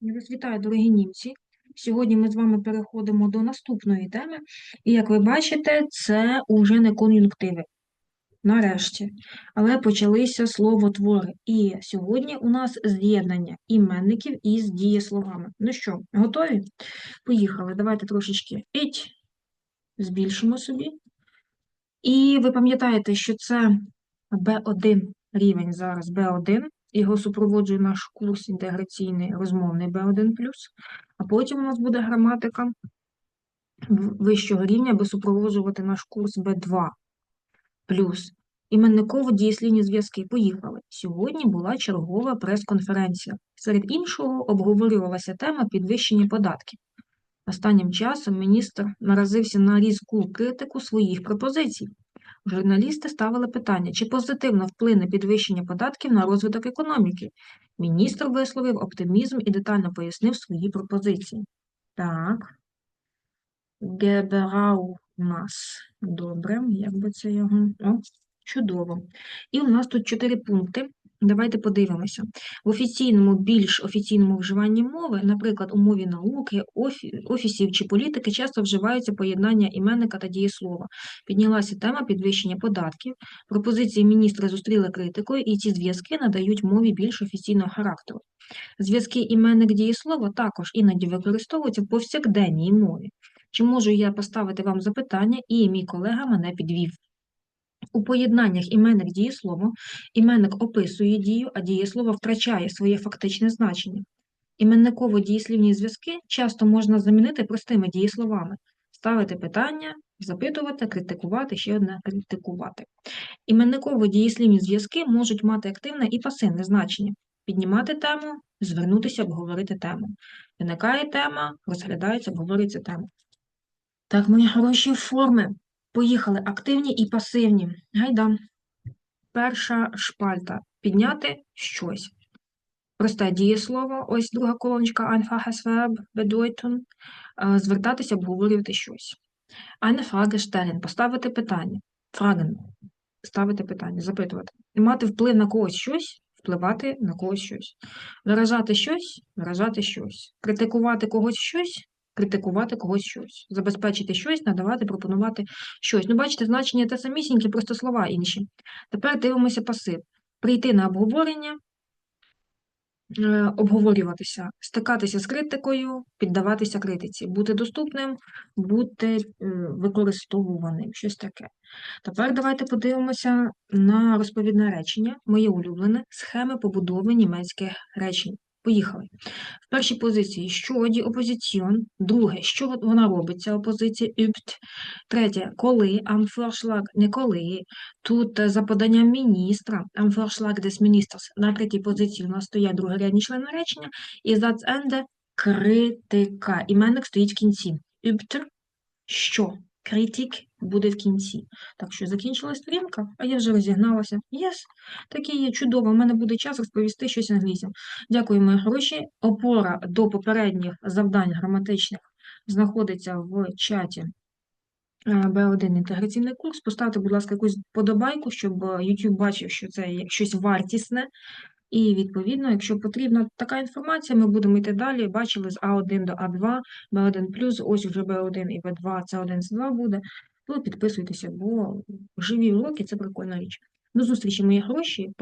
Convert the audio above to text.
Я вітаю, дорогі німці. Сьогодні ми з вами переходимо до наступної теми. І як ви бачите, це уже не кон'юнктиви. Нарешті. Але почалися словотвори. І сьогодні у нас з'єднання іменників із дієсловами. Ну що, готові? Поїхали. Давайте трошечки іть, збільшимо собі. І ви пам'ятаєте, що це B1 рівень зараз B1. Його супроводжує наш курс інтеграційний розмовний B1+, а потім у нас буде граматика вищого рівня, аби супроводжувати наш курс B2+. Іменниково дієслівні зв'язки. Поїхали. Сьогодні була чергова прес-конференція. Серед іншого обговорювалася тема підвищення податків. Останнім часом міністр наразився на різку критику своїх пропозицій. Журналісти ставили питання, чи позитивно вплине підвищення податків на розвиток економіки. Міністр висловив оптимізм і детально пояснив свої пропозиції. Так. Геберау нас. Добре, як би це його? О, чудово. І у нас тут чотири пункти. Давайте подивимося. В офіційному, більш офіційному вживанні мови, наприклад, у мові науки, офі, офісів чи політики, часто вживаються поєднання іменника та дієслова. Піднялася тема підвищення податків. Пропозиції міністра зустріли критикою, і ці зв'язки надають мові більш офіційного характеру. Зв'язки іменник дієслова також іноді використовуються в повсякденній мові. Чи можу я поставити вам запитання, і мій колега мене підвів. У поєднаннях іменник дієслово іменник описує дію, а дієслово втрачає своє фактичне значення. Іменниково-дієслівні зв'язки часто можна замінити простими дієсловами, ставити питання, запитувати, критикувати, ще одне критикувати. Іменниково-дієслівні зв'язки можуть мати активне і пасивне значення, піднімати тему, звернутися, обговорити тему. Виникає тема, розглядається, обговорюється тема. Так, мої хороші форми. Поїхали активні і пасивні. Гайда. Перша шпальта. Підняти щось. Просте дієслово, ось друга колоночка einfaches bedeuten. Звертатися, обговорювати щось. Eine Frage stellen. Поставити питання. Fragen. Ставити питання, запитувати. Мати вплив на когось щось, впливати на когось щось. Виражати щось, виражати щось. Критикувати когось щось, критикувати когось щось, забезпечити щось, надавати, пропонувати щось. Ну, бачите, значення те самісіньке, просто слова інші. Тепер дивимося пасив. Прийти на обговорення, е, обговорюватися, стикатися з критикою, піддаватися критиці, бути доступним, бути використовуваним, щось таке. Тепер давайте подивимося на розповідне речення, моє улюблене, схеми побудови німецьких речень. Поїхали. В першій позиції що ді опозиціон, друге, що вона робить, ця опозиція übt. Третє, коли Vorschlag, не коли. Тут за поданням міністра, Vorschlag des Ministers. На третій позиції у нас стоять другорядні члени речення. І Satzende критика. Іменник стоїть в кінці. Übt, що? Критик буде в кінці. Так що закінчилась сторінка, а я вже розігналася. Єс, таке є чудово. У мене буде час розповісти щось англійським. Дякую, мої гроші. Опора до попередніх завдань граматичних знаходиться в чаті B1 інтеграційний курс. Поставте, будь ласка, якусь подобайку, щоб YouTube бачив, що це щось вартісне. І, відповідно, якщо потрібна така інформація, ми будемо йти далі. Бачили з А1 до А2, Б1+, ось вже Б1 і Б2, це 1 з 2 буде. То підписуйтеся, бо живі уроки це прикольна річ. До зустрічі, мої гроші.